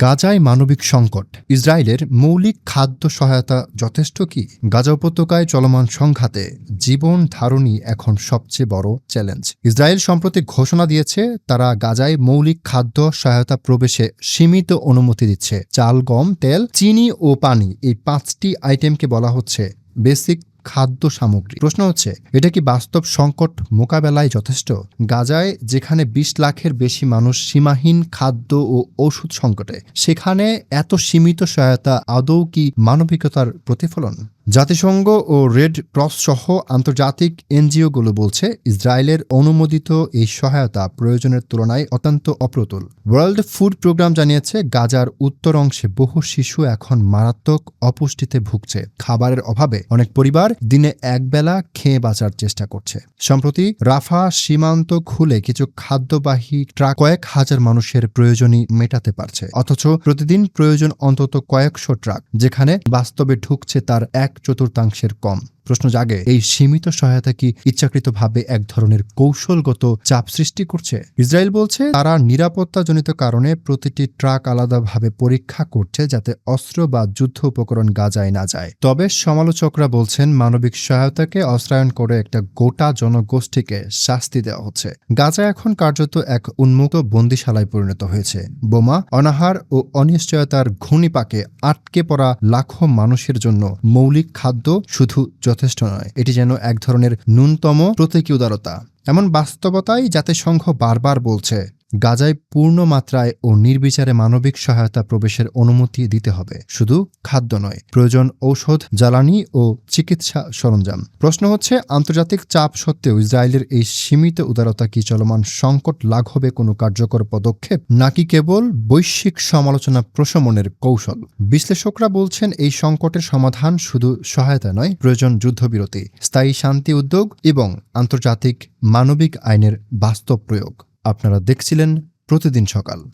গাজায় মানবিক সংকট। ইসরায়েলের মৌলিক খাদ্য সহায়তা যথেষ্ট কি? গাজা উপত্যকায় চলমান সংঘাতে জীবন ধারণই এখন সবচেয়ে বড় চ্যালেঞ্জ। ইসরায়েল সম্প্রতি ঘোষণা দিয়েছে, তারা গাজায় মৌলিক খাদ্য সহায়তা প্রবেশে সীমিত অনুমতি দিচ্ছে। চাল, গম, তেল, চিনি ও পানি এই পাঁচটি আইটেমকে বলা হচ্ছে। বেসিক খাদ্য সামগ্রী। প্রশ্ন হচ্ছে, এটা কি বাস্তব সংকট মোকাবেলায় যথেষ্ট? গাজায়, যেখানে বিশ লাখের বেশি মানুষ সীমাহীন খাদ্য ও ওষুধ সংকটে, সেখানে এত সীমিত সহায়তা আদৌ কি মানবিকতার প্রতিফলন? জাতিসংঘ ও রেড ক্রস সহ আন্তর্জাতিক এনজিওগুলো বলছে, ইসরায়েলের অনুমোদিত এই সহায়তা প্রয়োজনের তুলনায় অত্যন্ত অপ্রতুল। ওয়ার্ল্ড ফুড প্রোগ্রাম জানিয়েছে, গাজার উত্তর অংশে বহু শিশু এখন মারাত্মক অপুষ্টিতে ভুগছে। খাবারের অভাবে অনেক পরিবার দিনে একবেলা খেয়ে বাঁচার চেষ্টা করছে। সম্প্রতি রাফা সীমান্ত খুলে কিছু খাদ্যবাহী ট্রাক কয়েক হাজার মানুষের প্রয়োজনই মেটাতে পারছে। অথচ প্রতিদিন প্রয়োজন অন্তত কয়েকশো ট্রাক, যেখানে বাস্তবে ঢুকছে তার এক চতুর্থাংশের কম। প্রশ্ন জাগে, এই সীমিত সহায়তা কি ইচ্ছাকৃতভাবে এক ধরনের কৌশলগত চাপ সৃষ্টি করছে? ইসরায়েল বলছে, তারা নিরাপত্তাজনিত কারণে প্রতিটি ট্রাক আলাদাভাবে পরীক্ষা করছে যাতে অস্ত্র বা যুদ্ধ উপকরণ গাজায় না যায়। তবে সমালোচকরা বলছেন, মানবিক সহায়তাকে অস্ত্রায়ন করে একটা গোটা জনগোষ্ঠীকে শাস্তি দেওয়া হচ্ছে। গাজা এখন কার্যত এক উন্মুক্ত বন্দিশালায় পরিণত হয়েছে। বোমা, অনাহার ও অনিশ্চয়তার ঘূর্ণিপাকে আটকে পড়া লাখো মানুষের জন্য মৌলিক খাদ্য শুধু যথেষ্ট নয়। এটি যেন এক ধরনের ন্যূনতম প্রতীকী উদারতা। এমন বাস্তবতাই জাতিসংঘ বারবার বলছে। গাজায় পূর্ণ মাত্রায় ও নির্বিচারে মানবিক সহায়তা প্রবেশের অনুমতি দিতে হবে। শুধু খাদ্য নয়, প্রয়োজন ঔষধ, জ্বালানি ও চিকিৎসা সরঞ্জাম। প্রশ্ন হচ্ছে, আন্তর্জাতিক চাপ সত্ত্বেও ইসরায়েলের এই সীমিত উদারতা কি চলমান সংকট লাঘবে কোনো কার্যকর পদক্ষেপ? নাকি কেবল বৈশ্বিক সমালোচনা প্রশমনের কৌশল? বিশ্লেষকরা বলছেন, এই সংকটের সমাধান শুধু সহায়তা নয়, প্রয়োজন যুদ্ধবিরতি, স্থায়ী শান্তি উদ্যোগ এবং আন্তর্জাতিক মানবিক আইনের বাস্তব প্রয়োগ। আপনারা দেখছিলেন প্রতিদিন সকাল।